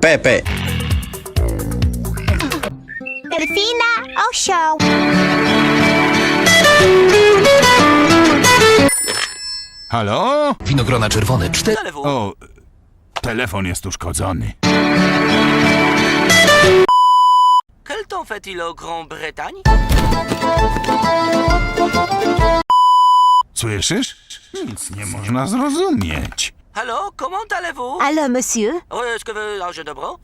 Pepe. Delfina, osioł. Halo? Winogrona czerwone, cztery. O, telefon jest uszkodzony. Quel temps fait-il au Grande-Bretagne Słyszysz? Nic nie można zrozumieć. Allô, comment allez-vous Allo, monsieur? Oui, est-ce que vous... Ah, je dobro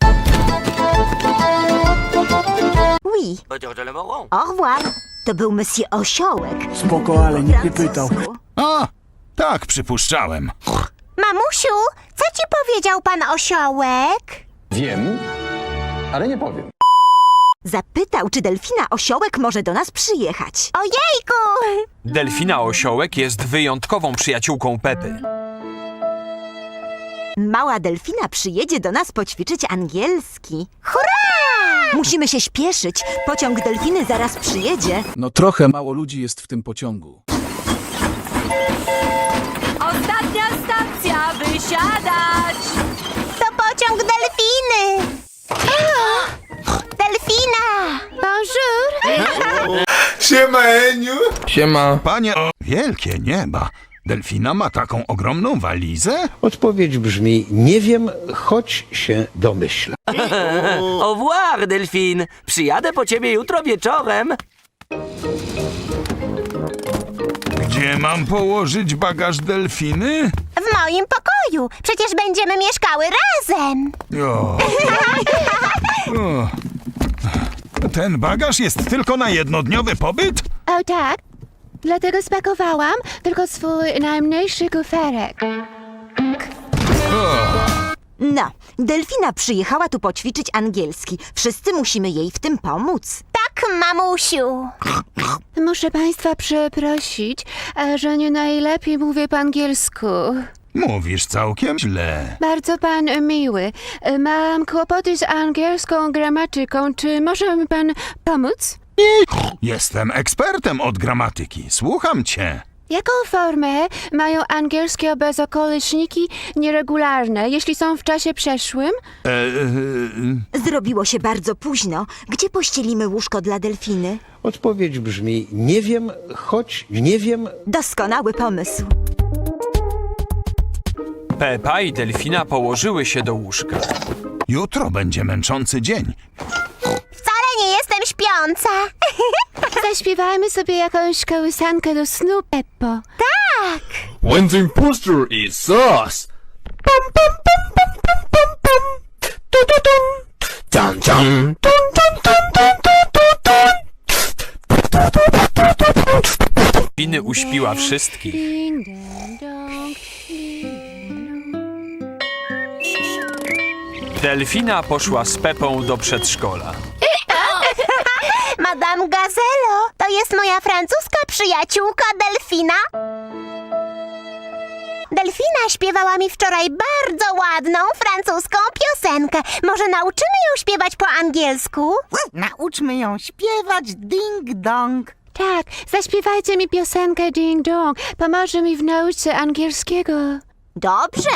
Oui. Peut-être de le moron. Au revoir. To był monsieur osiołek. Spoko, ale nikt nie pytał. A, tak, przypuszczałem. Mamusiu, co ci powiedział pan osiołek? Wiem, ale nie powiem. Zapytał, czy delfina osiołek może do nas przyjechać. Ojejku! Delfina Osiołek jest wyjątkową przyjaciółką Pepy. Mała delfina przyjedzie do nas poćwiczyć angielski. Hurra! Musimy się śpieszyć. Pociąg delfiny zaraz przyjedzie. No trochę mało ludzi jest w tym pociągu. Ostatnia stacja, wysiadać! To pociąg delfiny! Delfina! Bonjour! Siema. Panie, o, wielkie nieba. Delfina ma taką ogromną walizę? Odpowiedź brzmi: Nie wiem, choć się domyślam. Au revoir, Delphine. Przyjadę po ciebie jutro wieczorem. Gdzie mam położyć bagaż delfiny? W moim pokoju. Przecież będziemy mieszkały razem. O. O. Ten bagaż jest tylko na jednodniowy pobyt? O tak, dlatego spakowałam tylko swój najmniejszy kuferek. No, delfina przyjechała tu poćwiczyć angielski. Wszyscy musimy jej w tym pomóc. Tak, mamusiu. Muszę państwa przeprosić, e, że nie najlepiej mówię po angielsku. Mówisz całkiem źle. Bardzo pan miły. E, Mam kłopoty z angielską gramatyką. Czy może mi pan pomóc? Jestem ekspertem od gramatyki. Słucham cię. Jaką formę mają angielskie bezokoliczniki nieregularne, jeśli są w czasie przeszłym? E, e, Zrobiło się bardzo późno. Gdzie pościelimy łóżko dla delfiny? Odpowiedź brzmi: Nie wiem, choć nie wiem, Doskonały pomysł. Pepa i Delfina położyły się do łóżka. jutro będzie męczący dzień. Jestem śpiąca. Zaśpiewajmy sobie jakąś kołysankę do snu, Peppo. When the imposter is sus. Pum, pum, pum, pum, pum, pum, pum. Tu, tu, tum. Dun, dun. Dun, dun, dun, dun, dun, dun, dun. Delfiny uśpiła wszystkich. Ding, dong, dong, ding, dong. Delfina poszła z Pepą do przedszkola. Gazelo, to jest moja francuska przyjaciółka Delfina. Delfina śpiewała mi wczoraj bardzo ładną francuską piosenkę. Może nauczymy ją śpiewać po angielsku? Nauczmy ją śpiewać ding-dong. Tak, zaśpiewajcie mi piosenkę Ding Dong. Pomoże mi w nauce angielskiego. Dobrze.